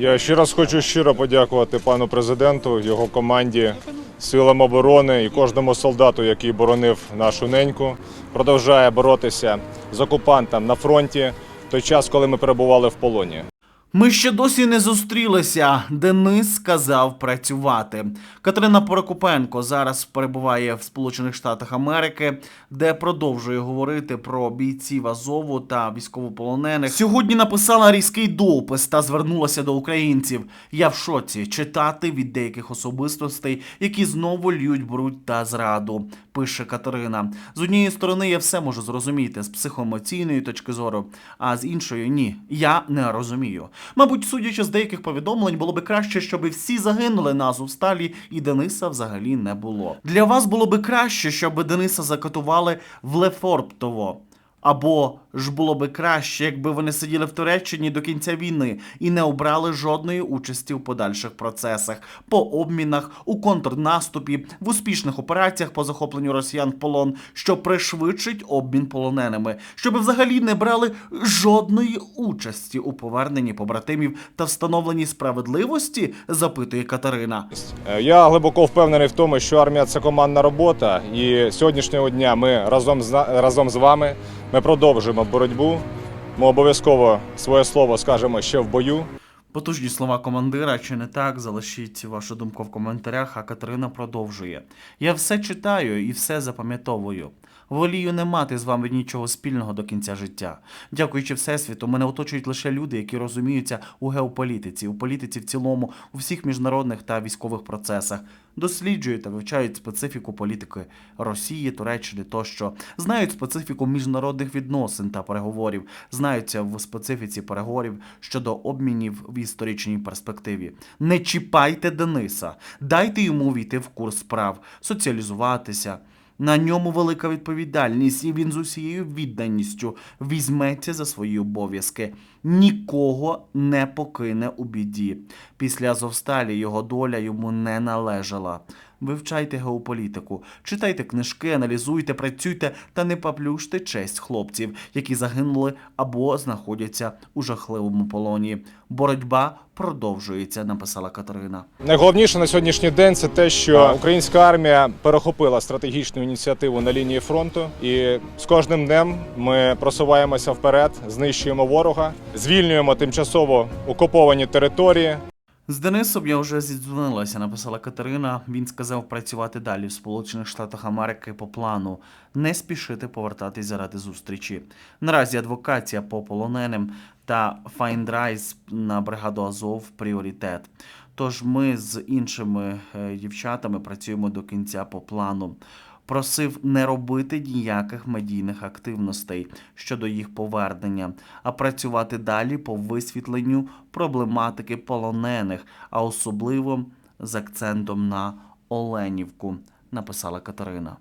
Я ще раз хочу щиро подякувати пану президенту, його команді, силам оборони і кожному солдату, який боронив нашу неньку. Продовжує боротися з окупантом на фронті в той час, коли ми перебували в полоні. Ми ще досі не зустрілися. Денис сказав працювати. Катерина Прокопенко зараз перебуває в Сполучених Штатах Америки, де продовжує говорити про бійців Азову та військовополонених. Сьогодні написала різкий допис та звернулася до українців. Я в шоці читати від деяких особистостей, які знову льють бруд та зраду. Пише Катерина. З однієї сторони, я все можу зрозуміти з психоемоційної точки зору, а з іншої ні. Я не розумію. Мабуть, судячи з деяких повідомлень, було би краще, щоб всі загинули на Азовсталі і Дениса взагалі не було. Для вас було би краще, щоб Дениса закатували в Лефорптово. Або ж було би краще, якби вони сиділи в Туреччині до кінця війни і не обрали жодної участі у подальших процесах, по обмінах, у контрнаступі, в успішних операціях по захопленню росіян в полон, що пришвидшить обмін полоненими, щоб взагалі не брали жодної участі у поверненні побратимів та встановленні справедливості, запитує Катерина. Е, Я глибоко впевнений в тому, що армія це командна робота, і сьогоднішнього дня ми разом з разом з вами ми продовжуємо боротьбу. Ми обов'язково своє слово скажемо ще в бою. Потужні слова командира, чи не так? Залишіть вашу думку в коментарях, а Катерина продовжує. Я все читаю і все запам'ятовую. Волію не мати з вами нічого спільного до кінця життя. Дякуючи Всесвіту, мене оточують лише люди, які розуміються у геополітиці, у політиці в цілому, у всіх міжнародних та військових процесах, досліджують та вивчають специфіку політики Росії, Туреччини тощо, знають специфіку міжнародних відносин та переговорів, знаються в специфіці переговорів щодо обмінів в історичній перспективі. Не чіпайте Дениса, дайте йому війти в курс справ, соціалізуватися. На ньому велика відповідальність, і він з усією відданістю візьметься за свої обов'язки. Нікого не покине у біді. Після Азовсталі його доля йому не належала. Вивчайте геополітику, читайте книжки, аналізуйте, працюйте та не поплюште честь хлопців, які загинули або знаходяться у жахливому полоні. Боротьба продовжується, написала Катерина. Найголовніше на сьогоднішній день це те, що українська армія перехопила стратегічну ініціативу на лінії фронту, і з кожним днем ми просуваємося вперед, знищуємо ворога, звільнюємо тимчасово окуповані території. З Денисом я вже зідзвонилася, написала Катерина. Він сказав працювати далі в Сполучених Штатах Америки по плану, не спішити повертатись заради зустрічі. Наразі адвокація по полоненим та файндрайз на бригаду Азов пріоритет. Тож ми з іншими е, дівчатами працюємо до кінця по плану. Просив не робити ніяких медійних активностей щодо їх повернення, а працювати далі по висвітленню проблематики полонених, а особливо з акцентом на Оленівку, написала Катерина.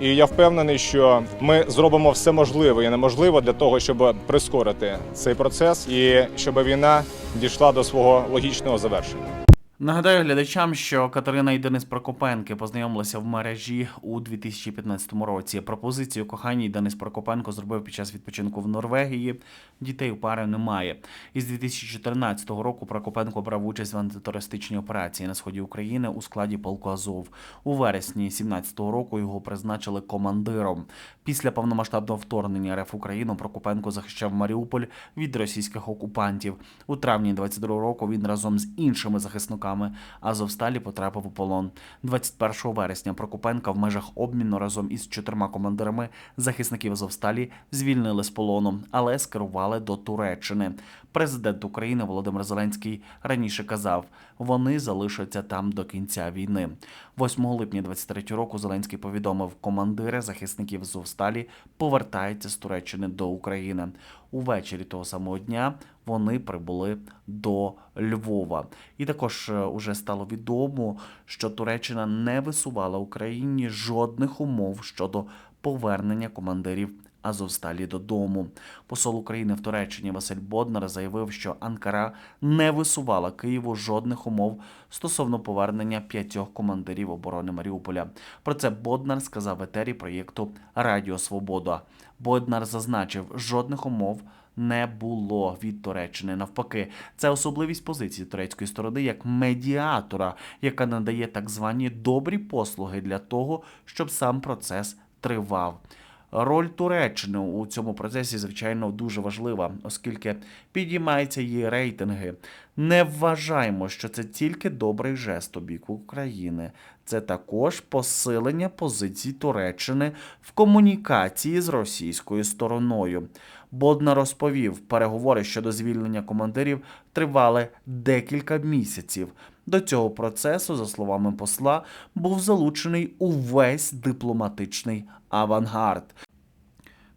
І я впевнений, що ми зробимо все можливе і неможливе для того, щоб прискорити цей процес і щоб війна дійшла до свого логічного завершення. Нагадаю глядачам, що Катерина і Денис Прокопенки познайомилися в мережі у 2015 році. Пропозицію коханій Денис Прокопенко зробив під час відпочинку в Норвегії. Дітей у пари немає. Із 2014 року Прокопенко брав участь в антитерористичній операції на сході України у складі полку Азов. У вересні 2017 року його призначили командиром. Після повномасштабного вторгнення РФ Україну Прокопенко захищав Маріуполь від російських окупантів. У травні 22 року він разом з іншими захисниками Азовсталі потрапив у полон. 21 вересня Прокопенка в межах обміну разом із чотирма командирами захисників Азовсталі звільнили з полону, але скерували до Туреччини. Президент України Володимир Зеленський раніше казав, вони залишаться там до кінця війни. 8 липня 23 року Зеленський повідомив, командири захисників Азовсталі повертаються з Туреччини до України. Увечері того самого дня вони прибули до Львова. І також е, уже стало відомо, що Туреччина не висувала Україні жодних умов щодо повернення командирів Азовсталі додому. Посол України в Туреччині Василь Боднар заявив, що Анкара не висувала Києву жодних умов стосовно повернення п'ятьох командирів оборони Маріуполя. Про це Боднар сказав в етері проєкту Радіо Свобода. Боднар зазначив, жодних умов не було від Туреччини. Навпаки, це особливість позиції турецької сторони як медіатора, яка надає так звані добрі послуги для того, щоб сам процес тривав. Роль Туреччини у цьому процесі, звичайно, дуже важлива, оскільки підіймаються її рейтинги. Не вважаємо, що це тільки добрий жест у бік України. Це також посилення позицій Туреччини в комунікації з російською стороною. Бодна розповів, переговори щодо звільнення командирів тривали декілька місяців. До цього процесу, за словами посла, був залучений увесь дипломатичний авангард.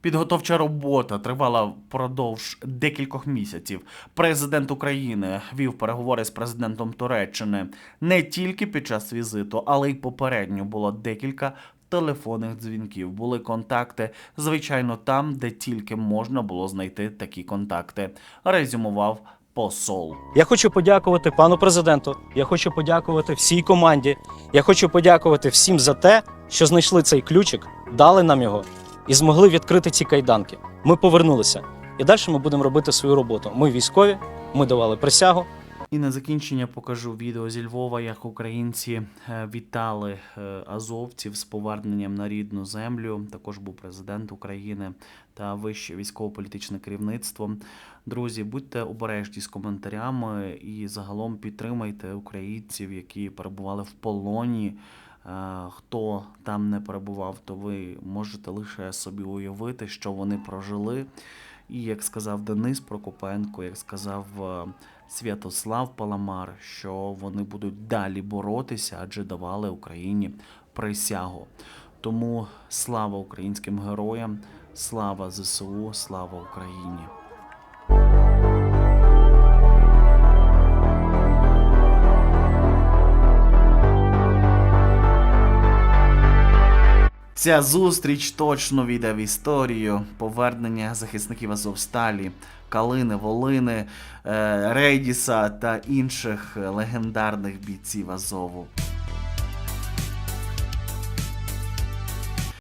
Підготовча робота тривала впродовж декількох місяців. Президент України вів переговори з президентом Туреччини не тільки під час візиту, але й попередньо було декілька телефонних дзвінків. Були контакти, звичайно, там, де тільки можна було знайти такі контакти. Резюмував посол. Я хочу подякувати пану президенту. Я хочу подякувати всій команді. Я хочу подякувати всім за те, що знайшли цей ключик, дали нам його і змогли відкрити ці кайданки. Ми повернулися. І далі ми будемо робити свою роботу. Ми військові, ми давали присягу. І на закінчення покажу відео зі Львова, як українці е, вітали е, азовців з поверненням на рідну землю. Також був президент України та вище військово-політичне керівництво. Друзі, будьте обережні з коментарями і загалом підтримайте українців, які перебували в полоні. Е, Хто там не перебував, то ви можете лише собі уявити, що вони прожили. І як сказав Денис Прокопенко, як сказав е, Святослав Паламар, що вони будуть далі боротися, адже давали Україні присягу. Тому слава українським героям, слава ЗСУ, слава Україні! Ця зустріч точно війде в історію. Повернення захисників Азовсталі, Калини, Волини, е, Рейдіса та інших легендарних бійців Азову.